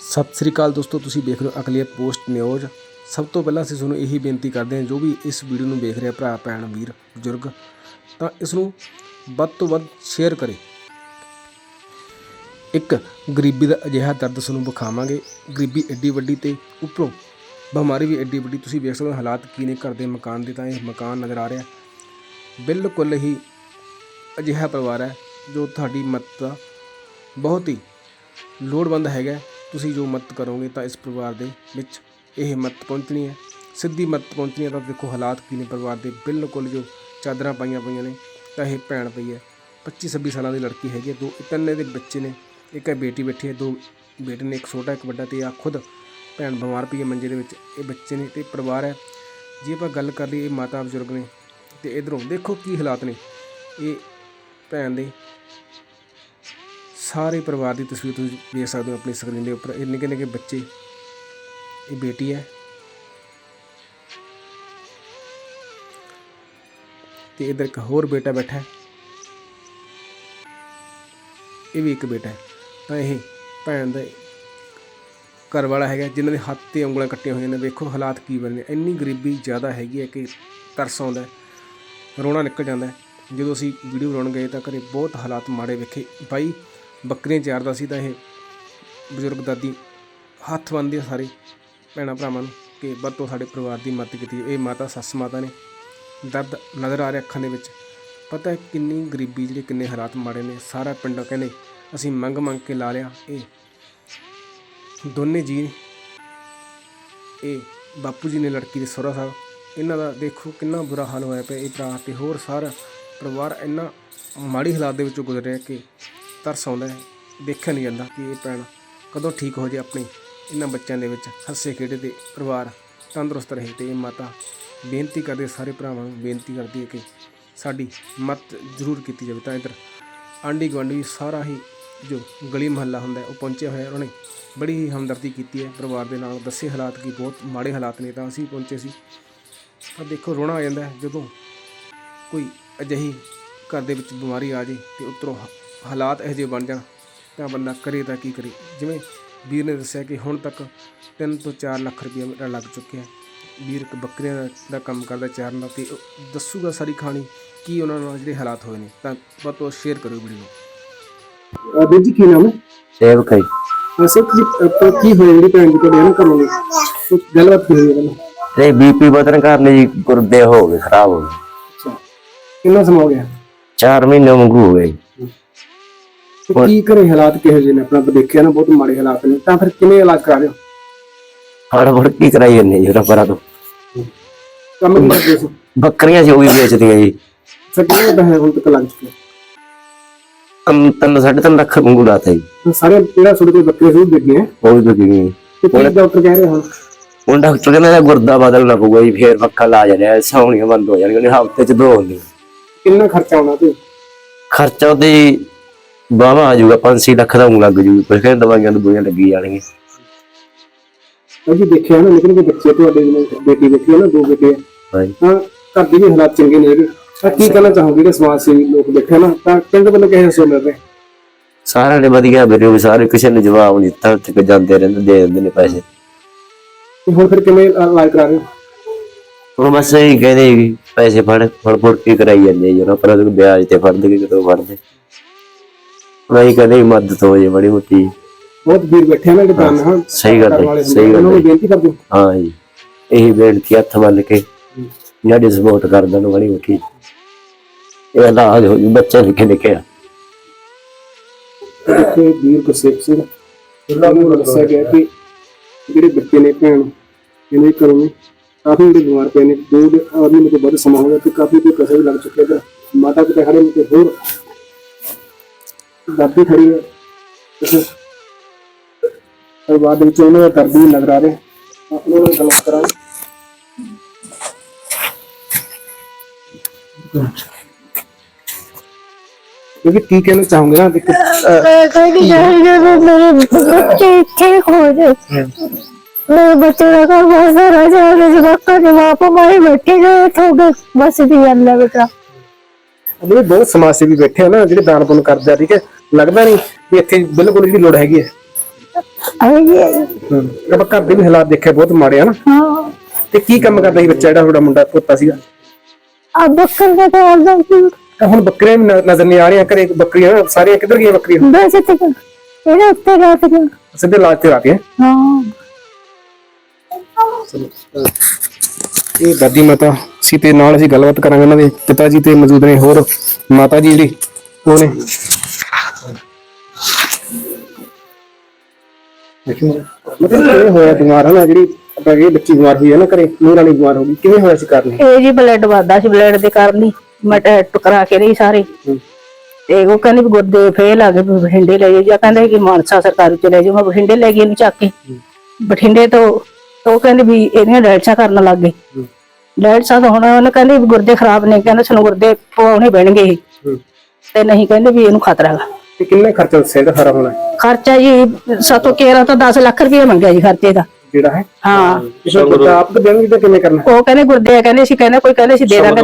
ਸਤਿ ਸ੍ਰੀ ਅਕਾਲ ਦੋਸਤੋ, ਤੁਸੀਂ ਦੇਖ ਰਹੇ ਹੋ ਅਗਲੇ ਪੋਸਟ ਨਿਊਜ਼ ਸਭ ਤੋਂ ਪਹਿਲਾਂ ਅਸੀਂ ਤੁਹਾਨੂੰ ਇਹੀ ਬੇਨਤੀ ਕਰਦੇ ਹਾਂ, ਜੋ ਵੀ ਇਸ ਵੀਡੀਓ ਨੂੰ ਦੇਖ ਰਿਹਾ ਭਰਾ, ਭੈਣ, ਵੀਰ, ਬਜ਼ੁਰਗ, ਤਾਂ ਇਸ ਨੂੰ ਵੱਧ ਤੋਂ ਵੱਧ ਸ਼ੇਅਰ ਕਰੇ। ਇੱਕ ਗਰੀਬੀ ਦਾ ਅਜਿਹਾ ਦਰਦ ਤੁਹਾਨੂੰ ਵਿਖਾਵਾਂਗੇ। ਗਰੀਬੀ ਐਡੀ ਵੱਡੀ ਤੇ ਉੱਪਰੋਂ ਬਿਮਾਰੀ ਵੀ ਐਡੀ ਵੱਡੀ, ਤੁਸੀਂ ਵੇਖ ਸਕਦੇ ਹੋ ਹਾਲਾਤ ਕੀ ਨੇ ਘਰ ਦੇ ਮਕਾਨ ਦੇ ਤਾਂ ਇਹ ਮਕਾਨ ਨਜ਼ਰ ਆ ਰਿਹਾ। ਬਿਲਕੁਲ ਹੀ ਅਜਿਹਾ ਪਰਿਵਾਰ ਹੈ, ਜੋ ਤੁਹਾਡੀ ਮਦਦ ਦਾ ਬਹੁਤ ਹੀ ਲੋੜਵੰਦ ਹੈਗਾ। ਤੁਸੀਂ ਜੋ ਮਦਦ ਕਰੋਗੇ ਤਾਂ ਇਸ ਪਰਿਵਾਰ ਦੇ ਵਿੱਚ ਇਹ ਮਦਦ ਪਹੁੰਚਣੀ ਹੈ। ਸਿੱਧੀ ਮਦਦ ਪਹੁੰਚਣੀ ਹੈ ਤਾਂ ਦੇਖੋ ਹਾਲਾਤ ਕੀ ਨੇ ਪਰਿਵਾਰ ਦੇ। ਬਿਲਕੁਲ ਜੋ ਚਾਦਰਾਂ ਪਾਈਆਂ ਪਈਆਂ ਨੇ, ਤਾਂ ਇਹ ਭੈਣ ਪਈ ਹੈ। 25 26 ਸਾਲਾਂ ਦੀ ਲੜਕੀ ਹੈਗੀ ਹੈ, ਦੋ ਤਿੰਨ ਦੇ ਬੱਚੇ ਨੇ, ਇੱਕ ਹੈ ਬੇਟੀ ਬੈਠੀ ਹੈ, ਦੋ ਬੇਟੇ ਨੇ, ਇੱਕ ਛੋਟਾ, ਇੱਕ ਵੱਡਾ ਤੇ ਆ ਖੁਦ ਭੈਣ ਬਿਮਾਰ ਪਈ ਹੈ ਮੰਜੇ ਦੇ ਵਿੱਚ। ਇਹ ਬੱਚੇ ਨੇ ਤੇ ਪਰਿਵਾਰ ਹੈ। ਜੇ ਆਪਾਂ ਗੱਲ ਕਰ ਲਈ ਇਹ ਮਾਤਾ ਬਜ਼ੁਰਗ ਨੇ ਤੇ ਇਧਰੋਂ ਦੇਖੋ ਕੀ ਹਾਲਾਤ ਨੇ। ਇਹ ਭੈਣ ਦੇ ਸਾਰੇ ਪਰਿਵਾਰ ਦੀ ਤਸਵੀਰ ਤੁਸੀਂ ਦੇਖ ਸਕਦੇ ਹੋ ਆਪਣੀ ਸਕਰੀਨ ਦੇ ਉੱਪਰ। ਇਹ ਨਿੱਕੇ ਨਿੱਕੇ ਬੱਚੇ, ਇਹ ਬੇਟੀ ਹੈ। ਤੇ ਇਧਰ ਇੱਕ ਹੋਰ ਬੇਟਾ ਬੈਠਾ ਹੈ। ਇਹ ਵੀ ਇੱਕ ਬੇਟਾ ਹੈ। ਤਾਂ ਇਹ ਭੈਣ ਦਾ ਘਰ ਵਾਲਾ ਹੈਗਾ, ਜਿਨ੍ਹਾਂ ਦੇ ਹੱਥ ਤੇ ਉਂਗਲਾਂ ਕੱਟੀਆਂ ਹੋਈਆਂ ਨੇ। ਵੇਖੋ ਹਾਲਾਤ ਕੀ ਬਣੇ ਇੰਨੀ ਗਰੀਬੀ ਜ਼ਿਆਦਾ ਹੈਗੀ ਹੈ ਕਿ ਤਰਸ ਆਉਂਦਾ ਰੋਣਾ ਨਿਕਲ ਜਾਂਦਾ ਜਦੋਂ ਅਸੀਂ ਵੀਡੀਓ ਬਣਾਉਣ ਗਏ ਤਾਂ ਘਰੇ ਬਹੁਤ ਹਾਲਾਤ ਮਾੜੇ ਵੇਖੇ। ਬਾਈ ਬੱਕਰੀਆਂ ਚਾਰਦਾ ਸੀ ਤਾਂ ਇਹ ਬਜ਼ੁਰਗ ਦਾਦੀ ਹੱਥ ਬੰਨ੍ਹਦੇ ਸਾਰੇ ਭੈਣਾਂ ਭਰਾਵਾਂ ਨੂੰ ਕਿ ਵੱਧ ਤੋਂ ਸਾਡੇ ਪਰਿਵਾਰ ਦੀ ਮਦਦ ਕੀਤੀ। ਇਹ ਮਾਤਾ, ਸੱਸ ਮਾਤਾ ਨੇ ਦਰਦ ਨਜ਼ਰ ਆ ਰਿਹਾ ਅੱਖਾਂ ਦੇ ਵਿੱਚ। ਪਤਾ ਹੈ ਕਿੰਨੀ ਗਰੀਬੀ ਜਿਹੜੇ ਕਿੰਨੇ ਹਾਲਾਤ ਮਾੜੇ ਨੇ। ਸਾਰਾ ਪਿੰਡ ਕਹਿੰਦੇ ਅਸੀਂ ਮੰਗ ਮੰਗ ਕੇ ਲਾ ਲਿਆ। ਇਹ ਦੋਨੇ ਜੀ, ਇਹ ਬਾਪੂ ਜੀ ਨੇ ਲੜਕੀ ਦੇ ਸਹੁਰਾ ਸਾਹਿਬ, ਇਹਨਾਂ ਦਾ ਦੇਖੋ ਕਿੰਨਾ ਬੁਰਾ ਹਾਲ ਹੋਇਆ ਪਿਆ। ਇਹ ਭਰਾ ਤੇ ਹੋਰ ਸਾਰਾ ਪਰਿਵਾਰ ਇੰਨਾ ਮਾੜੀ ਹਾਲਾਤ ਦੇ ਵਿੱਚੋਂ ਗੁਜ਼ਰ ਰਿਹਾ ਕਿ ਤਰਸ ਆਉਂਦਾ ਹੈ ਦੇਖਿਆ ਨਹੀਂ ਜਾਂਦਾ ਕਿ ਇਹ ਭੈਣ ਕਦੋਂ ਠੀਕ ਹੋ ਜੇ ਆਪਣੇ, ਇਹਨਾਂ ਬੱਚਿਆਂ ਦੇ ਵਿੱਚ ਹੱਸੇ ਖੇਡੇ ਤੇ ਪਰਿਵਾਰ, ਤੰਦਰੁਸਤ ਰਹੇ ਤੇ ਇਹ ਮਾਤਾ ਬੇਨਤੀ ਕਰਦੇ, ਸਾਰੇ ਭਰਾਵਾਂ ਨੂੰ ਬੇਨਤੀ ਕਰਦੀ ਹੈ ਕਿ ਸਾਡੀ ਮਤ ਜ਼ਰੂਰ ਕੀਤੀ ਜਾਵੇ। ਤਾਂ ਇੱਧਰ ਆਂਢੀ ਗੁਆਂਢੀ ਸਾਰਾ ਹੀ ਜੋ ਗਲੀ ਮਹੱਲਾ ਹੁੰਦਾ ਉਹ ਪਹੁੰਚਿਆ ਹੋਇਆ ਉਹਨਾਂ ਨੇ ਬੜੀ ਹੀ ਹਮਦਰਦੀ ਕੀਤੀ ਹੈ, ਪਰਿਵਾਰ ਦੇ ਨਾਲ ਦੱਸੇ ਹਾਲਾਤ ਕੀ, ਬਹੁਤ ਮਾੜੇ ਹਾਲਾਤ ਨੇ ਤਾਂ ਅਸੀਂ ਪਹੁੰਚੇ ਸੀ। ਪਰ ਦੇਖੋ, ਰੋਣਾ ਆ ਜਾਂਦਾ ਜਦੋਂ ਕੋਈ ਅਜਿਹੀ ਘਰ ਦੇ ਵਿੱਚ ਬਿਮਾਰੀ ਆ ਜੇ ਤੇ ਉੱਤਰੋਂ ਹ- ਹਾਲਾਤ ਇਹੋ ਜਿਹੇ ਬਣ ਜਾਣ ਤਾਂ ਬੰਦਾ ਕਰੇ ਤਾਂ ਕੀ ਕਰੇ। ਜਿਵੇਂ ਵੀਰ ਨੇ ਦੱਸਿਆ ਕਿ ਹੁਣ ਤੱਕ 3 ਤੋਂ 4 ਲੱਖ ਰੁਪਏ ਮੇਰਾ ਲੱਗ ਚੁੱਕਿਆ ਵੀਰ ਇੱਕ ਬੱਕਰੀਆਂ ਦਾ- ਕੰਮ ਕਰਦਾ ਚਾਰਨ ਦਾ ਤੇ ਦੱਸੂਗਾ ਸਾਰੀ ਕਹਾਣੀ ਕੀ ਉਹਨਾਂ ਨਾਲ ਜਿਹੜੇ ਹਾਲਾਤ ਹੋਏ ਨੇ। ਤਾਂ ਵੱਧ ਤੋਂ ਸ਼ੇਅਰ ਕਰੋ ਵੀਡੀਓ ਵੀਰ ਜੀ ਕੀ ਨਾਮ ਹੈ? ਸੇਵ ਖਾਈ ਵੈਸੇ ਕੀ ਕੀ ਹੋਇਆ ਜਿਹੜੀ ਭੈਣ ਦੀ ਤੁਹਾਡੇ ਨਾਲ ਕਰੋਗੇ ਗੱਲਬਾਤ ਕੀ ਹੋਈ ਹੈ ਤੇ ਬੀਪੀ ਵਧਣ ਕਾਰਨ ਜੀ ਗੁਰਦੇ ਹੋ ਗਏ ਖਰਾਬ ਹੋ ਗਏ। ਅੱਛਾ। ਕਿੰਨਾ ਸਮਾਂ ਹੋ ਗਿਆ? 4 ਮਹੀਨੇ ਵਾਂਗੂ ਹੋ ਗਏ ਜੀ। ਤੇ ਕੀ ਕਰੇ ਹਾਲਾਤ ਕਿਹੋ ਜਿਹੇ ਨੇ? ਆਪਣਾ ਆਪਾਂ ਦੇਖਿਆ ਨਾ ਬਹੁਤ ਮਾੜੇ ਹਾਲਾਤ ਨੇ। ਤਾਂ ਫਿਰ ਕਿਵੇਂ ਇਲਾਜ ਕਰਾ ਰਹੇ ਹੋ? ਹੜ ਫੜ ਕੀ ਕਰਾਈ ਜੰਨੇ ਜੀ ਰਫਰਾ ਤੋਂ। ਕੰਮ ਕਰਦੇ ਸੀ? ਬੱਕਰੀਆਂ ਸੀ ਉਹ ਵੀ ਵੇਚਦੀਆਂ ਜੀ। ਕਿੰਨੇ ਪੈਸੇ ਹੁਣ ਤੱਕ ਲੱਗ ਚੁੱਕੇ ਤਨ ਤਨ ਸਾਢੇ ਤਿੰਨ ਲੱਖ ਵਾਂਗੂ ਲਾਤਾ ਜੀ। ਹੁਣ ਸਾਰੇ ਜਿਹੜਾ ਤੁਹਾਡੇ ਕੋਲ ਬੱਕਰੇ ਸੀ ਉਹ ਵਿਕ ਗਏ ਉਹ ਵੀ ਵਿਕ ਤੇ ਕੀ ਡਾਕਟਰ ਕਹਿ ਰਹੇ ਹੁਣ ਹੁਣ ਡਾਕਟਰ ਕਹਿੰਦਾ ਇਹਦਾ ਗੁਰਦਾ ਬਦਲਣਾ ਪਊਗਾ ਜੀ ਫੇਰ ਪੱਕਾ ਲਾ ਜਾਣਾ ਸੌਣੀਆਂ ਬੰਦ ਹੋ ਜਾਣਗੀਆਂ ਹਫ਼ਤੇ ਚ ਦੋ ਹੁੰਦੀਆਂ। ਕਿੰਨਾ ਖਰਚਾ ਆਉਣਾ ਤੇ? ਖਰਚਾ ਉਹਦੇ ਬਾਵਾ ਆ ਜਾਊਗਾ 5-6 ਲੱਖ ਦਾ ਊਂ ਲੱਗ ਜੂ। ਫਿਰ ਕਹਿੰਦੇ ਦਵਾਈਆਂ ਦਵਾਈਆਂ ਲੱਗੀ ਜਾਣਗੀਆਂ। ਅਜੀ ਦੇਖਿਆ ਨਾ ਨਿਕਲ ਕੇ ਬੱਚੇ ਤੁਹਾਡੇ ਜਿਹਨੇ ਬੇਟੀ ਬੈਠੀ ਹੈ ਨਾ ਦੋ ਬੇਟੇ ਹਾਂਜੀ। ਤਾਂ ਘਰ ਦੇ ਵੀ ਹਾਲਾਤ ਚੰਗੇ ਨਹੀਂ ਹੈਗੇ ਤਾਂ ਕੀ ਕਹਿਣਾ ਚਾਹੋਗੇ ਜਿਹੜੇ ਸਮਾਜ ਸੇਵੀ ਲੋਕ ਬੈਠੇ ਆ ਨਾ? ਤਾਂ ਪਿੰਡ ਵੱਲੋਂ ਕਿਹੋ ਸੋ ਮਿਲ ਰਹੇ ਸਾਰਿਆਂ ਨੇ ਵਧੀਆ ਵੀਡੀਓ ਵੀ ਸਾਰੇ ਕਿਸੇ ਨੇ ਜਵਾਬ ਨਹੀਂ ਦਿੱਤਾ ਉੱਥੇ ਜਾਂਦੇ ਰਹਿੰਦੇ ਦੇ ਦਿੰਦੇ ਨੇ ਪੈਸੇ। ਤੇ ਹੁਣ ਫਿਰ ਕਿਵੇਂ ਇਲਾਜ ਕਰਾ ਰਹੇ ਹੋ? ਹੁਣ ਬਸ ਇਹ ਕਹਿੰਦੇ ਪੈਸੇ ਫੜ ਫੜ ਫੜ ਕੇ ਕਰਾਈ ਜਾਂਦੇ ਜੀ। ਉਹਨਾਂ ਪਰ ਵਿਆਜ ਤੇ ਫੜਦੇ ਕਿਤੋਂ ਫੜਦੇ। ਨਹੀਂ ਕਹਿੰਦੇ ਵੀ ਮਦਦ ਹੋ ਜੇ ਬੜੀ ਮੁੱਟੀ। ਬਹੁਤ ਵੀਰ ਬੈਠੇ ਨਾ ਦਾਨ ਹਾਂ। ਸਹੀ ਗੱਲ ਹੈ ਸਹੀ ਗੱਲ ਹੈ। ਬੇਨਤੀ ਕਰਦੇ ਹੋ। ਹਾਂ ਜੀ। ਇਹੀ ਬੇਨਤੀ ਹੱਥ ਬੰਨ ਕੇ ਜਿਹੜੇ ਸਪੋਰਟ ਕਰਦਾ ਨੂੰ ਬੜੀ ਇਹ ਇਲਾਜ ਹੋ ਜੂ ਬੱਚੇ ਨਿੱਕੇ ਨਿੱਕੇ ਆ ਇੱਥੇ ਵੀਰ ਗੁਰਸੇਵ ਸਿੰਘ ਉਹਨਾਂ ਨੂੰ ਦੱਸਿਆ ਗਿਆ ਕਿ ਜਿਹੜੇ ਬੱਚੇ ਨੇ ਭੈਣ ਜਿਹਨੇ ਕਰੋਗੇ ਕਾਫੀ ਜਿਹੜੇ ਬਿਮਾਰ ਪਏ ਨੇ ਦੋ ਦੇ ਆਦਮੀ ਨੂੰ ਵੱਧ ਸਮਾਂ ਹੋ ਗਿਆ ਤੇ ਕਾਫੀ ਵੀ ਲੱਗ ਚੁੱਕੇ ਤੇ ਮਾਤਾ ਪਿਤਾ ਖੜੇ ਨੇ ਤੇ ਹੋਰ गाती खड़ी है। और बाद में चोने का दर्द भी नज़र आ रहे हैं। अपने में गलत क्योंकि कहना ना? देखो हम्म। मेरे बच्चे ठीक बहुत सारा मेरे बच्चे का बाज़ार आ जाए पर मारे बैठे गए थोड़े तो बस भी अंदर बेटा अभी बहुत समाज सेवी बैठे हैं ना जो दान पुन कर हैं है? ਲੱਗਦਾ ਨਹੀਂ ਵੀ ਇੱਥੇ ਬਿਲਕੁਲ ਜਿਹੜੀ ਲੋੜ ਹੈਗੀ ਹੈ। ਆਏ ਜੀ ਆਏ। ਆਪਾਂ ਘਰ ਦੇ ਵੀ ਹਾਲਾਤ ਦੇਖੇ ਬਹੁਤ ਮਾੜੇ ਆ ਨਾ। ਹਾਂ। ਤੇ ਕੀ ਕੰਮ ਕਰਦਾ ਸੀ ਬੱਚਾ ਜਿਹੜਾ ਤੁਹਾਡਾ ਮੁੰਡਾ ਪੋਤਾ ਸੀਗਾ? ਆ ਬੱਕਰ ਦਾ ਤਾਂ ਆਉਂਦਾ ਸੀ। ਤਾਂ ਹੁਣ ਬੱਕਰੀਆਂ ਵੀ ਨ- ਨਜ਼ਰ ਨਹੀਂ ਆ ਰਹੀਆਂ ਘਰੇ ਬੱਕਰੀਆਂ ਨਾ, ਸਾਰੀਆਂ ਕਿੱਧਰ ਗਈਆਂ ਬੱਕਰੀਆਂ? ਵੈਸੇ ਤੇ ਇਹਦੇ ਉੱਤੇ ਰਾਤ ਗਿਆ ਸਿੱਧੇ ਲਾਜ ਤੇ ਆ ਕੇ ਹਾਂ। ਇਹ ਦਾਦੀ ਮਾਤਾ ਸੀ ਤੇ ਨਾਲ ਅਸੀਂ ਗੱਲਬਾਤ ਕਰਾਂਗੇ ਉਹਨਾਂ ਦੇ। ਪਿਤਾ ਜੀ ਤੇ ਮੌਜੂਦ ਨੇ ਹੋਰ ਮਾਤਾ ਜੀ ਜਿਹੜੀ ਉਹ ਨੇ। ਮਤਲਬ ਇਹ ਹੋਇਆ ਬਿਮਾਰ ਹੈ ਨਾ ਜਿਹੜੀ ਆਪਾਂ ਇਹ ਬੱਚੀ ਬਿਮਾਰ ਹੋਈ ਹੈ ਨਾ ਘਰੇ ਨੂਰ ਰਾਣੀ ਬਿਮਾਰ ਹੋ ਗਈ ਕਿਵੇਂ ਹੋਇਆ ਸੀ ਕਾਰਨ ਇਹ? ਜੀ ਬਲੱਡ ਵੱਧਦਾ ਸੀ ਬਲੱਡ ਦੇ ਕਾਰਨ ਹੀ ਮੈਂ ਟੈਸਟ ਕਰਾ ਕੇ ਰਹੀ ਸਾਰੇ। ਤੇ ਉਹ ਕਹਿੰਦੇ ਵੀ ਗੁਰਦੇ ਫੇਲ ਆ ਗਏ ਵੀ ਬਠਿੰਡੇ ਲੈ ਜਾਓ ਜਾਂ ਕਹਿੰਦੇ ਕਿ ਮਾਨਸਾ ਸਰਕਾਰੀ ਚ ਲੈ ਜਾਓ ਮੈਂ ਬਠਿੰਡੇ ਲੈ ਗਈ ਇਹਨੂੰ ਚੱਕ ਕੇ। ਬਠਿੰਡੇ ਤੋਂ ਤੋਂ ਉਹ ਕਹਿੰਦੇ ਵੀ ਇਹਦੀਆਂ ਡਾਇਟਸਾਂ ਕਰਨ ਲੱਗ ਗਏ। ਡਾਇਟਸਾਂ ਤਾਂ ਹੁਣ ਉਹਨੇ ਕਹਿੰਦੇ ਵੀ ਗੁਰਦੇ ਖਰਾਬ ਨੇ ਕਹਿੰਦੇ ਸਾਨੂੰ ਗੁਰਦੇ ਪਵਾਉਣੇ ਪੈਣਗੇ ਇਹ। ਤੇ ਨਹੀਂ ਕਹਿੰਦੇ ਵੀ ਇਹਨੂੰ ਖਤਰਾ ਹੈਗਾ। ਤੇ ਕਿੰਨਾ ਖਰਚਾ ਦੱਸਿਆ ਇਹਦਾ ਸਾਰਾ ਹੋਣਾ? ਖਰਚਾ ਜੀ ਸਤੋਂ ਕੇਰਾ ਤੋਂ 10 ਲੱਖ ਰੁਪਏ ਮੰਗਿਆ ਜੀ ਖਰਚੇ ਦਾ। ਜਿਹੜਾ ਹੈ? ਹਾਂ। ਕਿਸੇ ਨੂੰ ਪਤਾ ਆਪ ਤਾਂ ਦੇਣਗੇ ਤਾਂ ਕਿਵੇਂ ਕਰਨਾ? ਉਹ ਕਹਿੰਦੇ ਗੁਰਦੇ ਆ ਕਹਿੰਦੇ ਸੀ ਕਹਿੰਦੇ ਕੋਈ ਕਹਿੰਦੇ ਸੀ ਦੇ ਦਾਂਗੇ।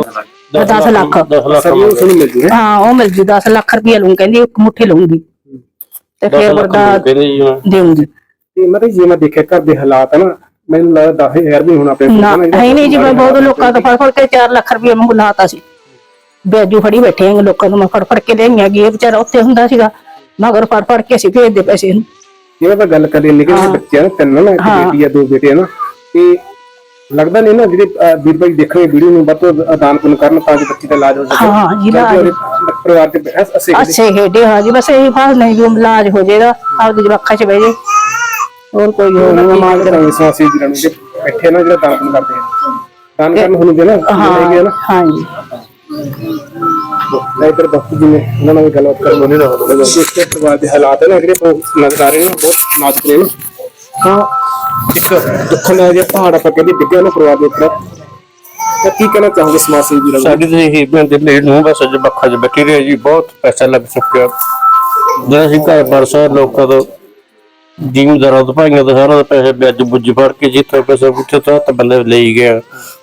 10 ਲੱਖ। ਸਭ ਨੂੰ ਸੁਣੀ ਮਿਲ ਜੂ ਹੈ ਉਹ ਮਿਲ ਜੂ 10 ਲੱਖ ਰੁਪਏ ਲਊਂ ਕਹਿੰਦੀ ਇੱਕ ਮੁੱਠੀ ਲਊਂਗੀ। ਤੇ ਫਿਰ ਗੁਰਦਾ ਦੇਊਂਗੀ। ਤੇ ਮਤਲਬ ਜੇ ਮੈਂ ਦੇਖਿਆ ਘਰ ਦੇ ਹਾਲਾਤ ਹੈ ਨਾ ਮੈਨੂੰ ਲੱਗਦਾ 10000 ਵੀ ਹੁਣ ਆਪਣੇ ਕੋਲ ਨਹੀਂ ਜੀ ਮੈਂ ਬਹੁਤ ਲੋਕਾਂ ਤੋਂ ਫੜ ਫੜ ਕੇ 4 ਲੱਖ ਰੁਪਏ ਮੰਗ ਲਾਤਾ ਸੀ। ਬੇਜੂ ਫੜੀ ਬੈਠੇ ਆਂ ਲੋਕਾਂ ਨੂੰ ਮੈਂ ਫੜ ਫੜ ਕੇ ਦੇਈਆਂ ਗਈ ਇਹ ਵਿਚਾਰਾ ਉੱਥੇ ਹੁੰਦਾ ਸੀਗਾ। ਮਗਰ ਫੜ ਫੜ ਕੇ ਅਸੀਂ ਭੇਜਦੇ ਪੈਸੇ ਨੂੰ ਜਿਵੇਂ ਆਪਾਂ ਗੱਲ ਕਰੀਏ ਨਿੱਕੇ ਨਿੱਕੇ ਬੱਚੇ ਆ ਨਾ ਤਿੰਨ ਨਾ ਇੱਕ ਬੇਟੀ ਆ ਦੋ ਬੇਟੇ ਆ ਨਾ। ਤੇ ਲੱਗਦਾ ਨਹੀਂ ਨਾ ਜਿਹੜੇ ਅਹ, ਵੀਰ ਭਾਈ ਦੇਖਣੇ ਵੀਡੀਓ ਨੂੰ ਵੱਧ ਤੋਂ ਵੱਧ ਦਾਨ ਪੁੰਨ ਕਰਨ ਤਾਂ ਕਿ ਬੱਚੀ ਦਾ ਇਲਾਜ ਹੋ ਸਕੇ। ਹਾਂ ਜੀ ਤਾਂ ਕਿ ਇਲਾਜ। ਉਹਦੇ ਪਰਿਵਾਰ ਦੇ ਅਸ- ਅਸੇ ਅੱਛੇ ਖੇਡੇ ਹਾਂ ਜੀ ਬਸ ਇਹੀ ਫਾਸ ਨਹੀਂ ਵੀ ਇਲਾਜ ਹੋ ਜਾਏਗਾ ਆਪਦੀ ਜਵਾਖਾਂ 'ਚ ਬਹਿ ਜੇ। ਹੋਰ ਕੋਈ ਹੋਰ ਨਹੀਂ। ਮਾਂ ਦੇ ਨਾਲ ਸਵਾਸੀ ਵੀਰਾਂ ਨੂੰ ਜਿਹੜੇ ਬੈਠੇ ਆ ਨਾ ਜਿਹੜਾ ਦਾਨ ਪੁੰਨ ਕਰਦੇ ਆ। ਦਾਨ ਕਰਨ ਹੁਣ ਦੇ ਨਾ ਹੈਗੇ ਆ ਨਾ। ਹਾਂ ਜੀ। ਮੈਂ ਇਧਰ ਬਾਪੂ ਜੀ ਨੇ ਉਹਨਾਂ ਨਾਲ ਵੀ ਗੱਲਬਾਤ ਕਰਨ ਨੂੰ ਨਹੀਂ ਰਹਾ ਦੇਖ ਕੇ ਪਰਿਵਾਰ ਦੇ ਹਾਲਾਤ ਹੈ ਨਾ ਜਿਹੜੇ ਉਹ ਨਜ਼ਰ ਨੇ ਬਹੁਤ ਨਾਜ਼ੁਕ ਨੇ ਨਾ। ਤਾਂ ਇੱਕ ਦੁੱਖਾਂ ਦਾ ਜਿਹਾ ਪਹਾੜ ਆਪਾਂ ਕਹਿੰਦੇ ਡਿੱਗਿਆ ਨਾ ਪਰਿਵਾਰ ਦੇ ਉੱਪਰ। ਤਾਂ ਕੀ ਕਹਿਣਾ ਚਾਹੋਗੇ ਸਮਾਜ ਸੇਵੀ ਵੀਰਾਂ ਸਾਡੀ ਤਾਂ ਇਹੀ ਬੰਦੇ ਲਈ ਨੂੰ ਬਸ ਅੱਜ ਬੱਖਾ ਚ ਬੈਠੀ ਰਹੀ ਜੀ ਬਹੁਤ ਪੈਸਾ ਲੱਗ ਚੁੱਕਿਆ। ਜਿਹੜਾ ਅਸੀਂ ਘਰ ਪਰਸਾ ਲੋਕਾਂ ਤੋਂ ਜ਼ਿਮੀਂਦਾਰਾਂ ਤੋਂ ਭਾਈਆਂ ਤੋਂ ਸਾਰਾ ਦਾ ਪੈਸੇ ਵਿਆਜ ਬੁੱਝ ਫੜ ਕੇ ਜਿੱਥੇ ਪੈਸੇ ਉੱਥੇ ਤੋਂ ਤਾਂ ਬੰਦੇ ਲਈ ਗਿਆ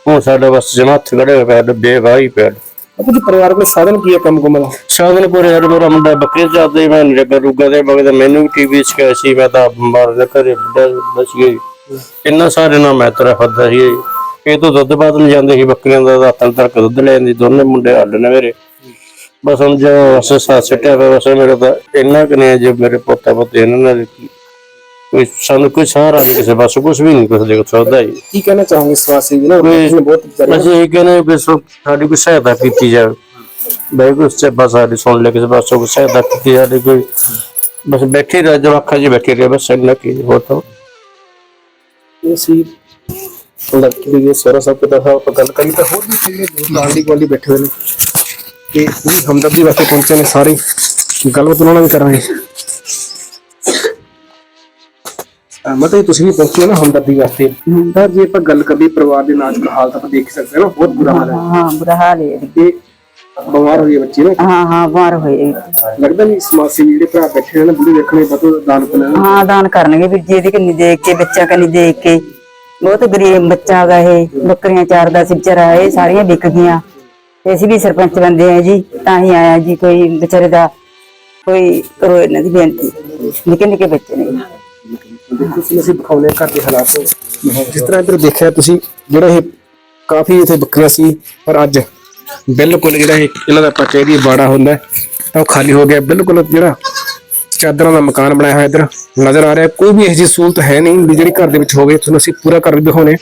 ਹੁਣ ਸਾਡਾ ਬਸ ਜਮਾ ਹੱਥ ਖੜੇ ਹੋਏ ਪਏ ਬੇਵਾਹੀ ਪਿਆ ਆਪੋ ਜੀ ਪਰਿਵਾਰ ਕੋਲ ਸਾਧਨ ਕੀ ਹੈ ਕੰਮ ਕੁਮ ਦਾ? ਸਾਧਨ ਕੋਲ ਯਾਰ ਮੇਰਾ ਮੁੰਡਾ ਬੱਕਰੀ ਚਾਹਦੇ ਮੈਂ ਨਿਰਗਾ ਰੁਗਾ ਦੇ ਬਗਦੇ ਮੈਨੂੰ ਵੀ ਟੀਵੀ ਚ ਸੀ, ਮੈਂ ਤਾਂ ਬਿਮਾਰ ਘਰੇ ਬੁੱਢਾ ਬਚ ਗਈ। ਇੰਨਾ ਸਾਰੇ ਨਾਲ ਮੈਂ ਤੇਰਾ ਫੱਦਾ ਸੀ। ਇਹ ਤੋਂ ਦੁੱਧ ਬਾਦ ਜਾਂਦੇ ਸੀ ਬੱਕਰੀਆਂ ਦਾ ਦਾਤਨ ਤੱਕ ਦੁੱਧ ਲੈ ਦੋਨੇ ਮੁੰਡੇ ਹੱਲ ਨੇ ਮੇਰੇ। ਬਸ ਹੁਣ ਜੋ ਅਸੇ ਸਾਥ ਸੱਟਿਆ ਪਿਆ, ਬਸ ਮੇਰੇ ਤਾਂ ਇੰਨਾ ਕੁ ਜੋ ਮੇਰੇ ਪੋਤਾ ਪੋਤੇ ਇਹਨਾਂ ਨਾਲ ਕੋਈ ਸਾਨੂੰ ਕੋਈ ਸਹਾਰਾ ਨਹੀਂ ਕਿਸੇ ਬਸ ਕੁਝ ਵੀ ਨਹੀਂ ਕੁਝ ਦੇਖ ਸਕਦਾ ਜੀ ਕੀ ਕਹਿਣਾ ਚਾਹੋਗੇ ਸਮਾਜ ਸੇਵੀ ਨਾ ਉਹਨਾਂ ਨੇ ਬਹੁਤ ਵਿਚਾਰੇ ਅਸੀਂ ਇਹ ਕਹਿੰਦੇ ਵੀ ਸੋ ਸਾਡੀ ਕੋਈ ਸਹਾਇਤਾ ਕੀਤੀ ਜਾਵੇ। ਬਈ ਕੋਈ ਸੇਵਾ ਸਾਡੀ ਸੁਣ ਲੈ ਕਿਸੇ ਪਾਸੋਂ ਕੋਈ ਸਹਾਇਤਾ ਕੀਤੀ ਜਾਵੇ ਕੋਈ ਬਸ ਬੈਠੇ ਰਹਿ ਜੋ ਅੱਖਾਂ 'ਚ ਬੈਠੇ ਰਹੇ ਬਸ ਇੰਨਾ ਕੀ ਹੋਰ ਤਾਂ। ਇਹ ਸੀ ਲੜਕੀ ਦੇ ਸੋਹਰਾ ਸਾਹਿਬ ਦਾ ਆਪਾਂ ਗੱਲ ਕਰੀ ਤਾਂ ਹੋਰ ਵੀ ਕਈ ਲੋਕ ਆਂਡੀ ਗਵਾਂਡੀ ਬੈਠੇ ਹੋਏ ਨੇ। ਤੇ ਉਹ ਵੀ ਹਮਦਰਦੀ ਵਾਸਤੇ ਪਹੁੰਚੇ ਨੇ ਸਾਰੇ। ਗੱਲਬਾਤ ਉਹਨਾਂ ਨਾਲ ਵੀ ਕਰਾਂਗੇ। ਮਤਲਬ ਤੁਸੀਂ ਵੀ ਪਹੁੰਚੇ ਹੋ ਨਾ ਹਮਦਰਦੀ ਵਾਸਤੇ। ਤਾਂ ਜੇ ਆਪਾਂ ਗੱਲ ਕਰੀਏ ਪਰਿਵਾਰ ਦੇ ਨਾਜ਼ੁਕ ਹਾਲਤ ਆਪਾਂ ਦੇਖ ਸਕਦੇ ਹਾਂ ਨਾ ਬਹੁਤ ਬੁਰਾ ਹਾਲ ਹੈ। ਹਾਂ ਬੁਰਾ ਹਾਲ ਹੈ। ਤੇ ਬਿਮਾਰ ਹੋਈ ਬੱਚੀ ਨਾ। ਹਾਂ ਹਾਂ ਬਾਹਰ ਹੋਏ। ਲੱਗਦਾ ਨਹੀਂ ਸਮਾਜ ਸੇਵੀ ਜਿਹੜੇ ਭਰਾ ਬੈਠੇ ਨੇ ਬੁੜੀ ਦੇਖਣੇ ਬਤੋ ਦਾਨ ਪੁੰਨ ਹਾਂ ਦਾਨ ਕਰਨਗੇ ਵੀ ਜਿਹਦੀ ਕੰਨੀ ਦੇਖ ਕੇ ਬੱਚਾ ਕੰਨੀ ਦੇਖ ਕੇ। ਬਹੁਤ ਗਰੀਬ ਬੱਚਾ ਹੈਗਾ ਇਹ ਬੱਕਰੀਆਂ ਚਾਰਦਾ ਸੀ ਵਿਚਾਰਾ ਇਹ ਸਾਰੀਆਂ ਵਿਕ ਗਈਆਂ। ਤੇ ਅਸੀਂ ਵੀ ਸਰਪੰਚ ਬੰਦੇ ਆ ਜੀ ਤਾਂ ਹੀ ਆਇਆ ਜੀ ਕੋਈ ਵਿਚਾਰੇ ਦਾ ਕੋਈ ਕਰੋ ਇਹਨਾਂ ਦੀ ਬੇਨਤੀ। ਨਿੱਕੇ ਨਿੱਕੇ ਬੱਚੇ ਨੇ। ਦੇਖੋ ਸੀ ਅਸੀਂ ਦਿਖਾਉਂਦੇ ਘਰ ਦੇ ਹਾਲਾਤ ਜਿਸ ਤਰ੍ਹਾਂ ਇੱਧਰ ਦੇਖਿਆ ਤੁਸੀਂ ਜਿਹੜਾ ਇਹ ਕਾਫੀ ਇੱਥੇ ਬੱਕਰੀਆਂ ਸੀ ਪਰ ਅੱਜ ਬਿਲਕੁਲ ਜਿਹੜਾ ਇਹ ਇਹਨਾਂ ਦਾ ਆਪਾਂ ਕਹਿ ਦਈਏ ਬਾੜਾ ਹੁੰਦਾ ਤਾਂ ਉਹ ਖਾਲੀ ਹੋ ਗਿਆ। ਬਿਲਕੁਲ ਜਿਹੜਾ ਚਾਦਰਾਂ ਦਾ ਮਕਾਨ ਬਣਾਇਆ ਹੋਇਆ ਇੱਧਰ ਨਜ਼ਰ ਆ ਰਿਹਾ ਕੋਈ ਵੀ ਇਹੋ ਜਿਹੀ ਸਹੂਲਤ ਹੈ ਨਹੀਂ ਵੀ ਜਿਹੜੀ ਘਰ ਦੇ ਵਿੱਚ ਹੋਵੇ ਤੁਹਾਨੂੰ ਅਸੀਂ ਪੂਰਾ ਘਰ ਵੀ ਦਿਖਾਉਣੇ।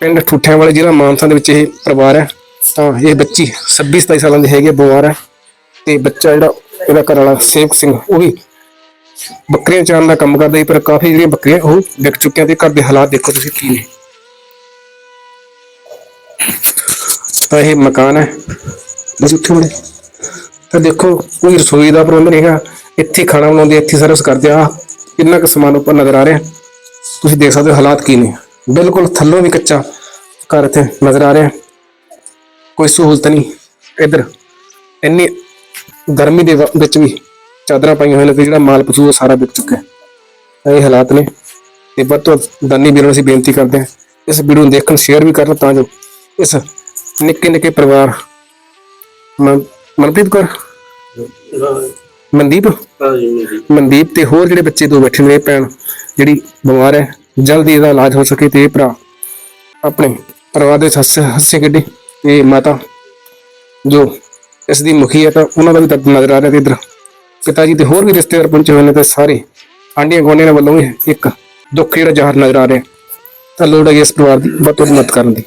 ਪਿੰਡ ਠੁੱਠਿਆਂ ਵਾਲੇ ਜਿਹੜਾ ਮਾਨਸਾ ਦੇ ਵਿੱਚ ਇਹ ਪਰਿਵਾਰ ਹੈ ਤਾਂ ਇਹ ਬੱਚੀ 26 27 ਸਾਲਾਂ ਦੀ ਹੈਗੀ ਹੈ, ਬਿਮਾਰ ਹੈ। ਤੇ ਬੱਚਾ ਜਿਹੜਾ ਇਹਦਾ ਘਰ ਵਾਲਾ ਸੇਵਕ ਸਿੰਘ ਉਹ ਵੀ ਬੱਕਰੀਆਂ ਚਾਰਨ ਦਾ ਕੰਮ ਕਰਦਾ ਸੀ, ਪਰ ਕਾਫੀ ਜਿਹੜੀਆਂ ਬੱਕਰੀਆਂ, ਉਹ ਵਿਕ ਚੁੱਕੀਆਂ ਤੇ ਘਰ ਦੇ ਹਾਲਾਤ ਦੇਖੋ ਤੁਸੀਂ ਕੀ ਨੇ। ਤਾਂ ਇਹ ਮਕਾਨ ਹੈ। ਬਸ ਉੱਥੇ ਤਾਂ ਦੇਖੋ, ਕੋਈ ਰਸੋਈ ਦਾ ਪ੍ਰਬੰਧ ਨਹੀਂ ਹੈਗਾ। ਇੱਥੇ ਖਾਣਾ ਬਣਾਉਂਦੇ, ਇੱਥੇ ਸਰਵਿਸ ਕਰਦੇ ਆ। ਕਿੰਨਾ ਕੁ ਸਮਾਨ ਉੱਪਰ ਨਜ਼ਰ ਆ ਰਿਹਾ। ਤੁਸੀਂ ਦੇਖ ਸਕਦੇ ਹੋ ਹਾਲਾਤ ਕੀ ਨੇ। ਬਿਲਕੁਲ ਥੱਲੋਂ ਵੀ ਕੱਚਾ ਘਰ ਇੱਥੇ ਨਜ਼ਰ ਆ ਰਿਹਾ। ਕੋਈ ਸਹੂਲਤ ਨਹੀਂ। ਇੱਧਰ ਇੰਨੀ ਗਰਮੀ ਦੇ ਵਿੱਚ ਵੀ ਚਾਦਰਾਂ ਪਾਈਆਂ ਹੋਈਆਂ ਨੇ ਤੇ ਜਿਹੜਾ ਮਾਲ ਪਸ਼ੂ ਸਾਰਾ ਵਿਕ ਚੁੱਕਾ ਹੈ। ਇਹ ਹਾਲਾਤ ਨੇ। ਤੇ ਵੱਧ ਤੋਂ ਦਾਨੀ ਵੀਰਾਂ ਨੂੰ ਅਸੀਂ ਬੇਨਤੀ ਕਰਦੇ ਹਾਂ ਇਸ ਵੀਡੀਓ ਨੂੰ ਦੇਖਣ ਸ਼ੇਅਰ ਵੀ ਕਰਨ ਤਾਂ ਜੋ ਇਸ ਨਿੱਕੇ ਨਿੱਕੇ ਪਰਿਵਾਰ ਮਨ- ਮਨਪ੍ਰੀਤ ਕੌਰ? ਮਨਦੀਪ? ਮਨਦੀਪ। ਤੇ ਹੋਰ ਜਿਹੜੇ ਬੱਚੇ ਦੋ ਬੈਠੇ ਨੇ ਇਹ ਭੈਣ ਜਿਹੜੀ ਬਿਮਾਰ ਹੈ ਜਲਦੀ ਇਹਦਾ ਇਲਾਜ ਹੋ ਸਕੇ ਤੇ ਇਹ ਭਰਾ ਆਪਣੇ ਪਰਿਵਾਰ ਦੇ ਸੱਸ ਹੱਸੇ ਕੱਢੇ। ਤੇ ਮਾਤਾ ਜੋ ਇਸ ਦੀ ਮੁਖੀ ਹੈ ਤਾਂ ਉਹਨਾਂ ਦਾ ਵੀ ਦਰਦ ਨਜ਼ਰ ਆ ਰਿਹਾ ਤੇ ਇਧਰ ਪਿਤਾ ਜੀ ਤੇ ਹੋਰ ਵੀ ਰਿਸ਼ਤੇਦਾਰ ਪਹੁੰਚੇ ਹੋਏ ਨੇ ਤੇ ਸਾਰੇ ਆਂਡੀਆਂ ਗਵਾਂਡੀਆਂ ਵੱਲੋਂ ਵੀ ਇੱਕ ਦੁੱਖ ਜਿਹੜਾ ਜ਼ਾਹਰ ਨਜ਼ਰ ਆ ਰਿਹਾ। ਤਾਂ ਲੋੜ ਹੈ ਇਸ ਪਰਿਵਾਰ ਦੀ ਬਹੁਤ ਤੋਂ ਮਦਦ ਕਰਨ ਦੀ।